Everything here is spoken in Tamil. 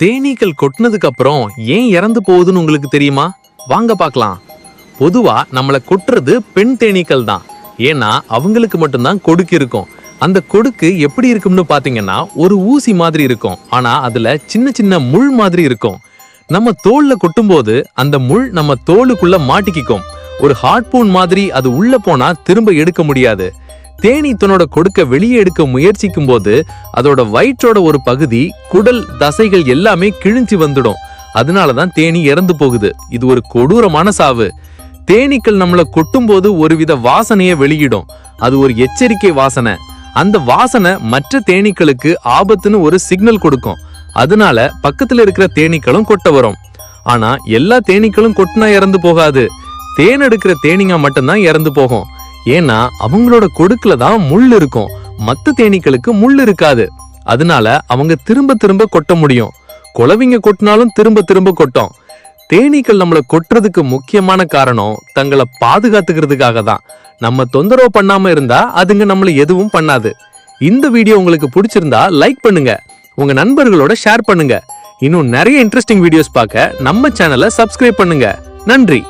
தேனீக்கள் கொட்டினதுக்கு அப்புறம் ஏன் இறந்து போகுதுன்னு உங்களுக்கு தெரியுமா? வாங்க பார்க்கலாம். பொதுவா நம்மளை கொட்டுறது பெண் தேனீக்கள் தான். ஏன்னா அவங்களுக்கு மட்டும்தான் கொடுக்கு இருக்கும். அந்த கொடுக்கு எப்படி இருக்கும்னு பாத்தீங்கன்னா ஒரு ஊசி மாதிரி இருக்கும். ஆனா அதுல சின்ன சின்ன முள் மாதிரி இருக்கும். நம்ம தோல்ல கொட்டும்போது அந்த முள் நம்ம தோலுக்குள்ள மாட்டிக்கிக்கும். ஒரு ஹார்ட்பூன் மாதிரி அது உள்ள போனா திரும்ப எடுக்க முடியாது. தேனி தன்னோட கொடுக்க வெளியே எடுக்க முயற்சிக்கும் போது அதோட வயிற்றோட ஒரு பகுதி குடல் தசைகள் எல்லாமே கிழிஞ்சு வந்துடும். அதனாலதான் தேனி இறந்து போகுது. இது ஒரு கொடூரமான சாவு. தேனீக்கள் நம்மளை கொட்டும் போது ஒருவித வாசனையை வெளியிடும். அது ஒரு எச்சரிக்கை வாசனை. அந்த வாசனை மற்ற தேனீக்களுக்கு ஆபத்துன்னு ஒரு சிக்னல் கொடுக்கும். அதனால பக்கத்துல இருக்கிற தேனீக்களும் கொட்ட வரும். ஆனா எல்லா தேனீக்களும் கொட்டினா இறந்து போகாது. தேன் எடுக்கிற தேனீங்க மட்டும்தான் இறந்து போகும். ஏன்னா அவங்களோட கொடுக்குல தான் முள் இருக்கும். மத்த தேனீக்களுக்கு முள் இருக்காது. அதனால அவங்க திரும்ப திரும்ப கொட்ட முடியும். குளவிங்க கொட்டினாலும் திரும்ப திரும்ப கொட்டும். தேனீக்கள் நம்மளை கொட்டுறதுக்கு முக்கியமான காரணம் தங்களை பாதுகாத்துக்கிறதுக்காக தான். நம்ம தொந்தரவு பண்ணாம இருந்தா அதுங்க நம்மளை எதுவும் பண்ணாது. இந்த வீடியோ உங்களுக்கு பிடிச்சிருந்தா லைக் பண்ணுங்க. உங்க நண்பர்களோட ஷேர் பண்ணுங்க. இன்னும் நிறைய இன்ட்ரெஸ்டிங் வீடியோஸ் பார்க்க நம்ம சேனலை சப்ஸ்கிரைப் பண்ணுங்க. நன்றி.